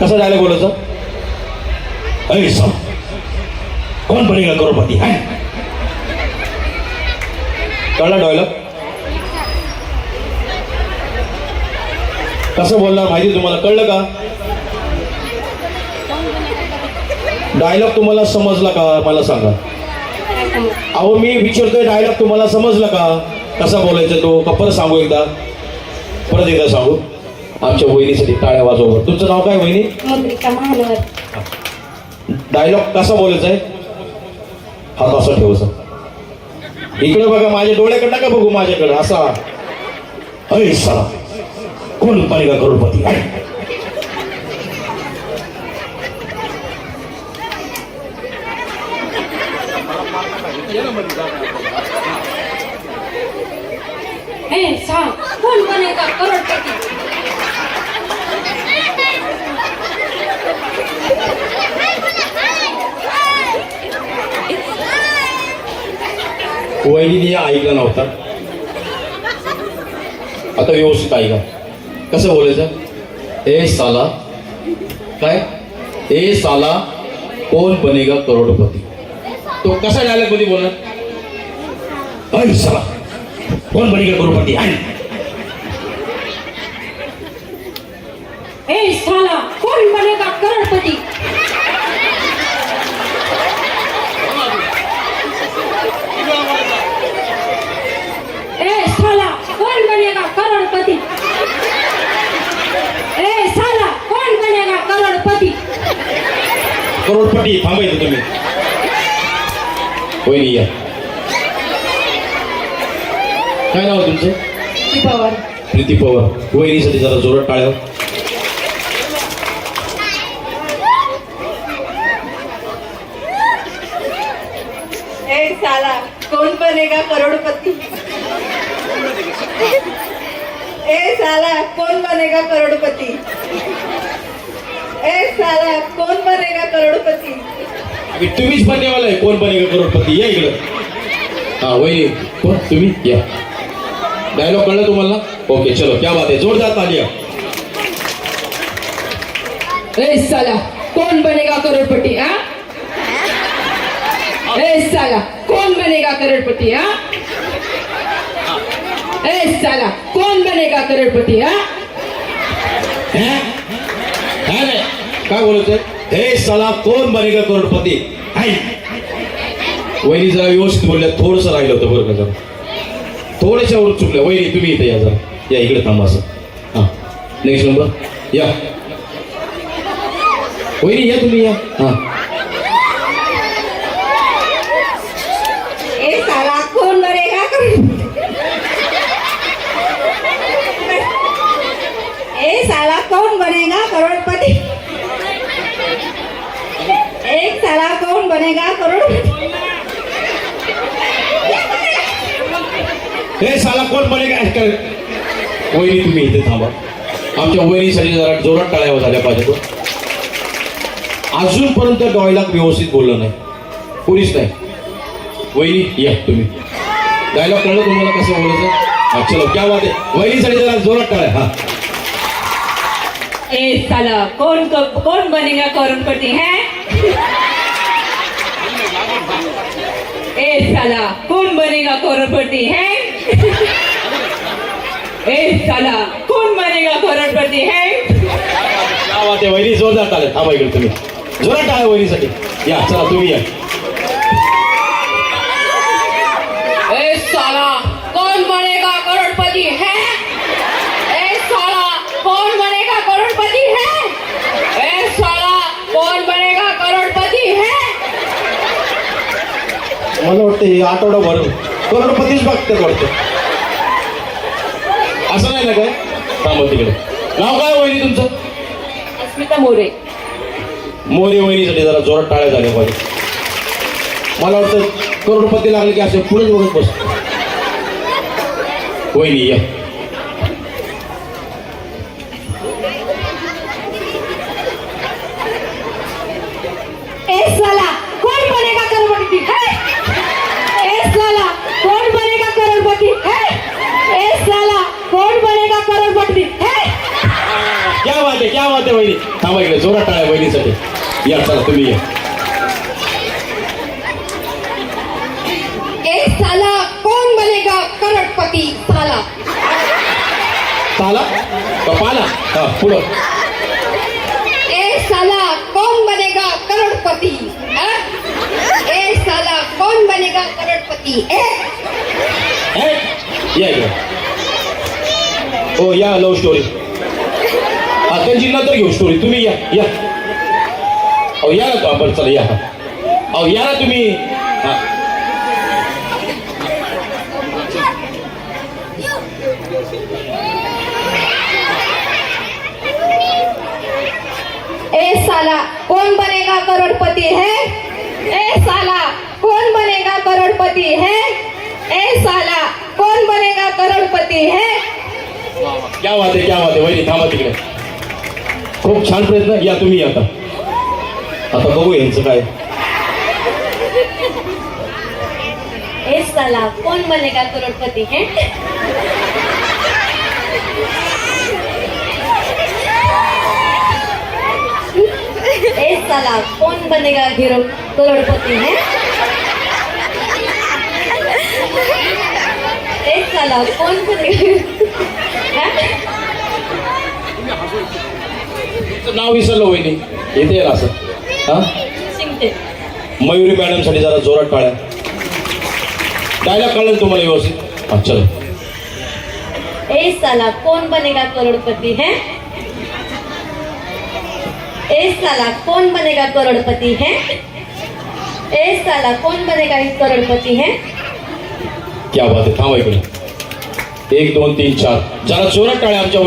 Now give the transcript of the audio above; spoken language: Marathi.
कसा डायलॉग बोलायचं? अरे सा कोण बनेगा करोडपती? है? कळला डायलॉग कसं बोलणार माहिती तुम्हाला? कळलं का? डायलॉग तुम्हाला समजला का? मला सांगा. अहो मी विचारतोय डायलॉग तुम्हाला समजला का? कसा बोलायचा तो? का परत सांगू एकदा? परत एकदा सांगू. आमच्या वहिनीसाठी टाळ्या वाजवणार तुमचं नाव काय वहिनी? डायलॉग कसा बोलायचा आहे? हात असा ठेवायचा इकडे बघा माझ्या डोळ्याकडे नका बघू माझ्याकडे असा. अरे साला कोण बनेगा करोडपती? आहे? हे सांग कोण बनेगा करोडपती? वहिनी ऐकलं नव्हता. आता व्यवस्थित ऐका. कसं बोलायचं? ए साला काय? ए साला कोण बनेगा करोडपती? तो कसा डायलॉगमध्ये बोला अरे साला कोण बनेगा करोडपती? आहे हे साला कोण बनेगा करोडपती ए साला कौन बनेगा करोड़पति ए साला कौन बनेगा करोड़पति करोडपती थांबायचं तुम्ही. वहिनी या. काय नाव तुमचं? पवार. प्रीती पवार. वहिनीसाठी जरा जोरात टाळ्या. ए साला कौन बनेगा करोड़पति? ए साला कौन बनेगा करोड़पति? ए साला अभी तुम्हीच बनण्यावाला आहे कोण बनेगा करोडपती? या इकडं. हा वहिनी कोण तुम्ही? या. डायलॉग कळलं तुम्हाला. ओके चलो क्या बात आहे जोरदार तालिया. ए साला कौन बनेगा करोड़पति हाँ? ए साला कौन बनेगा करोड़पति हाँ? ए साला कौन बनेगा करोड़पति हाँ? हैं? नाही काय बोलतोय हे सला कोण बनेगा करोडपती? हाय वहिनी जरा व्यवस्थित बोलल्या थोडस राहिलं होतं बरं का जरा. थोड्याशा वर चुकल्या. वहिनी तुम्ही इथे या जरा. या इकडे थांबा असं. हा. नेक्स्ट नंबर या. वहिनी या तुम्ही या. हा. ए साला कौन बनेगा करोड़पति ए साला कौन बनेगा करोड़पति एक साला कौन बनेगा करोड़पति हे साला कोण बनेगा? ऍक्टर वहिनी तुम्ही इथे थांबा. आमच्या वहिनीसाठी जरा जोरात टाळ्या झाल्या पाहिजे तो अजूनपर्यंत डायलॉग व्यवस्थित बोललं नाही. कोणीच नाही. वहिनी या तुम्ही. डायलॉग कळलं तुम्हाला कसं बोलायचं? हा चलो क्या बात आहे. वहिनीसाठी जरा जोरात टाळ्या हा. ए साला कौन कौन बनेगा करोड़पति है ए साला कौन बनेगा करोड़पति है? ए साला कौन बनेगा करोड़पति है? क्या बात आहे वहिनी जोरदार टाळ्या थांबा इकडे तुम्ही. जोरात टाळ्या वहिनीसाठी. या चला तुम्ही या ए साला कौन बनेगा करोड़पति है ए साला कौन बनेगा करोड़पति है ए साला कौन बनेगा करोड़पति है मला वाटतं हे आठवडाभर करोडपतीच बघतात वाटतं असं नाही ना काय? थांबा तिकडे. नाव काय वहिनी तुमचं? अस्मिता मोरे. मोरी वहिनीसाठी जरा जोरात टाळ्या झाल्या पाहिजे. मला वाटतं करोडपती लागले की असे पुढेच बघत बस वहिनी या. बात आहे वहिनी थांबा इकडे जोरात टाळ्या वहिनीसाठी या चला तुम्ही या ए साला कौन बनेगा करोड़पति साला पाला का पाला हा पुढं ए साला कौन बनेगा करोड़पति? ए साला कौन बनेगा करोड़पति ए हे? या इकडे हो या लव्ह स्टोरी हा त्यांची नंतर घेऊ स्टोरी तुम्ही या या। अहो या ना तो आपण चला या। अहो या ना तुम्ही हा। ए साला कौन बनेगा करोड़पति है? ए साला कौन बनेगा करोड़पति है? ए साला कौन बनेगा करोड़पति है? क्या बात आहे क्या बात आहे वहिनी थांबा तिकडे। खूप छान प्रयत्न या तुम्ही आता. आता बघू यांचं काय. ए साला कौन बनेगा करोड़पति? है? साला कौन बनेगा हीरो करोडपती? है? ए साला कौन बनेगा हाँ? तुमचं नाव विसरलं वहिनी. येते ना असं. हा? मयुरी मॅडमसाठी जरा जोरात टाळ्या डायलॉग कळलं तुम्हाला व्यवस्थित? हा चलो. ए साला कौन बनेगा करोड़पति है? ए साला कौन बनेगा करोड़पति है? ए साला कौन बनेगा करोड़पति है? क्या बात आहे. थांबा इकडे. एक दोन तीन चार. जरा जोरात टाळ्या आमच्या